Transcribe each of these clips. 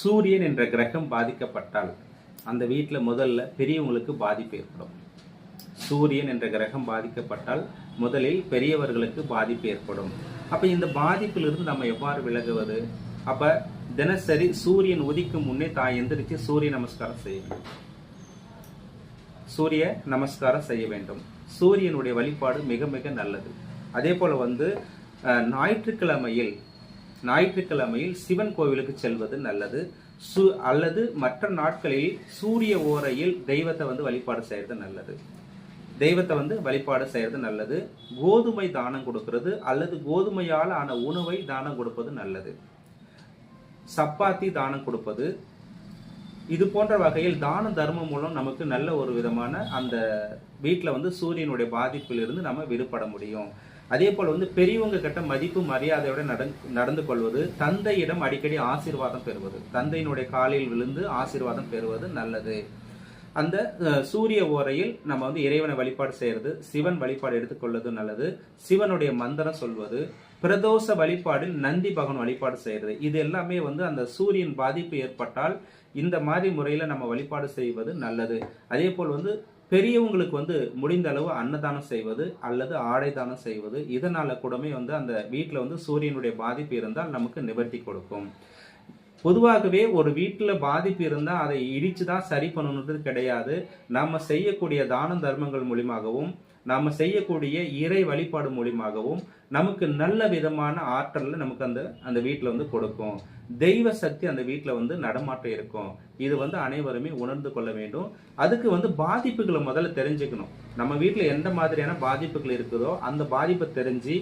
சூரியன் என்ற கிரகம் பாதிக்கப்பட்டால் அந்த வீட்டில் முதல்ல பெரியவங்களுக்கு பாதிப்பு ஏற்படும். சூரியன் என்ற கிரகம் பாதிக்கப்பட்டால் முதலில் பெரியவர்களுக்கு பாதிப்பு ஏற்படும். அப்போ இந்த பாதிப்பிலிருந்து நம்ம எவ்வாறு விலகுவது? அப்போ தினசரி சூரியன் உதிக்கும் முன்னே தாய் எந்திரிச்சு சூரிய நமஸ்காரம் செய்யணும் சூரிய நமஸ்காரம் செய்ய வேண்டும். சூரியனுடைய வழிபாடு மிக மிக நல்லது. அதே போல் வந்து ஞாயிற்றுக்கிழமையில் ஞாயிற்றுக்கிழமையில் சிவன் கோவிலுக்கு செல்வது நல்லது. சு அல்லது மற்ற நாட்களில் சூரிய ஓரையில் தெய்வத்தை வந்து வழிபாடு செய்கிறது நல்லது. தெய்வத்தை வந்து வழிபாடு செய்கிறது நல்லது. கோதுமை தானம் கொடுக்கறது அல்லது கோதுமையால் ஆன உணவை தானம் கொடுப்பது நல்லது. சப்பாத்தி தானம் கொடுப்பது. இது போன்ற வகையில் தான தர்மம் மூலம் நமக்கு நல்ல ஒரு விதமான அந்த வீட்டில் வந்து சூரியனுடைய பாதிப்பிலிருந்து நம்ம விடுபட முடியும். அதே போல் வந்து பெரியவங்க கிட்ட மதிப்பு மரியாதையோட நடந் நடந்து கொள்வது தந்தையிடம் அடிக்கடி ஆசீர்வாதம் பெறுவது. தந்தையினுடைய காலில் விழுந்து ஆசீர்வாதம் பெறுவது நல்லது. அந்த சூரிய ஓரையில் நம்ம வந்து இறைவனை வழிபாடு செய்யறது சிவன் வழிபாடு எடுத்துக்கொள்வது நல்லது. சிவனுடைய மந்திரம் சொல்வது பிரதோஷ வழிபாடில் நந்தி பகவான் வழிபாடு செய்யறது இது எல்லாமே வந்து அந்த சூரியன் பாதிப்பு ஏற்பட்டால் இந்த மாதிரி முறையில் நம்ம வழிபாடு செய்வது நல்லது. அதே போல் வந்து பெரியவங்களுக்கு வந்து முடிந்த அளவு அன்னதானம் செய்வது அல்லது ஆடை தானம் செய்வது இதனால் கூடமே வந்து அந்த வீட்டில் வந்து சூரியனுடைய பாதிப்பு இருந்தால் நமக்கு நிவர்த்தி கொடுக்கும். பொதுவாகவே ஒரு வீட்டில் பாதிப்பு இருந்தால் அதை இடித்து தான் சரி பண்ணணுன்றது கிடையாது. நம்ம செய்யக்கூடிய தான தர்மங்கள் மூலியமாகவும் நம்ம செய்யக்கூடிய இறை வழிபாடு மூலியமாகவும் நமக்கு நல்ல விதமான ஆற்றலில் நமக்கு அந்த அந்த வீட்டில் வந்து கொடுக்கும். தெய்வ சக்தி அந்த வீட்டில் வந்து நடமாட்டம் இருக்கும். இது வந்து அனைவருமே உணர்ந்து கொள்ள வேண்டும். அதுக்கு வந்து பாதிப்புகளை முதல்ல தெரிஞ்சுக்கணும். நம்ம வீட்டில் எந்த மாதிரியான பாதிப்புகள் இருக்குதோ அந்த பாதிப்பை தெரிஞ்சு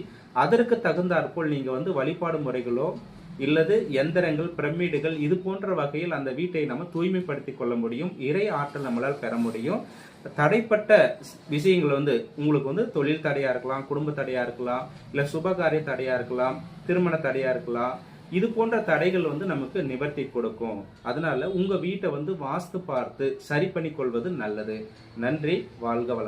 அதற்கு தகுந்தாற்போல் நீங்கள் வந்து வழிபாடு முறைகளோ இல்லது எந்திரங்கள் பிரமிடுகள் இது போன்ற வகையில் அந்த வீட்டை நம்ம தூய்மைப்படுத்திக் கொள்ள முடியும் இறை ஆற்றல் நம்மளால் பெற முடியும். தடைப்பட்ட விஷயங்கள் வந்து உங்களுக்கு வந்து தொழில் தடையா இருக்கலாம் குடும்ப தடையா இருக்கலாம் இல்ல சுபகாரிய தடையா இருக்கலாம் திருமண தடையா இருக்கலாம் இது போன்ற தடைகள் வந்து நமக்கு நிவர்த்தி கொடுக்கும். அதனால உங்க வீட்டை வந்து வாஸ்து பார்த்து சரி பண்ணி கொள்வது நல்லது. நன்றி வாழ்க வளம்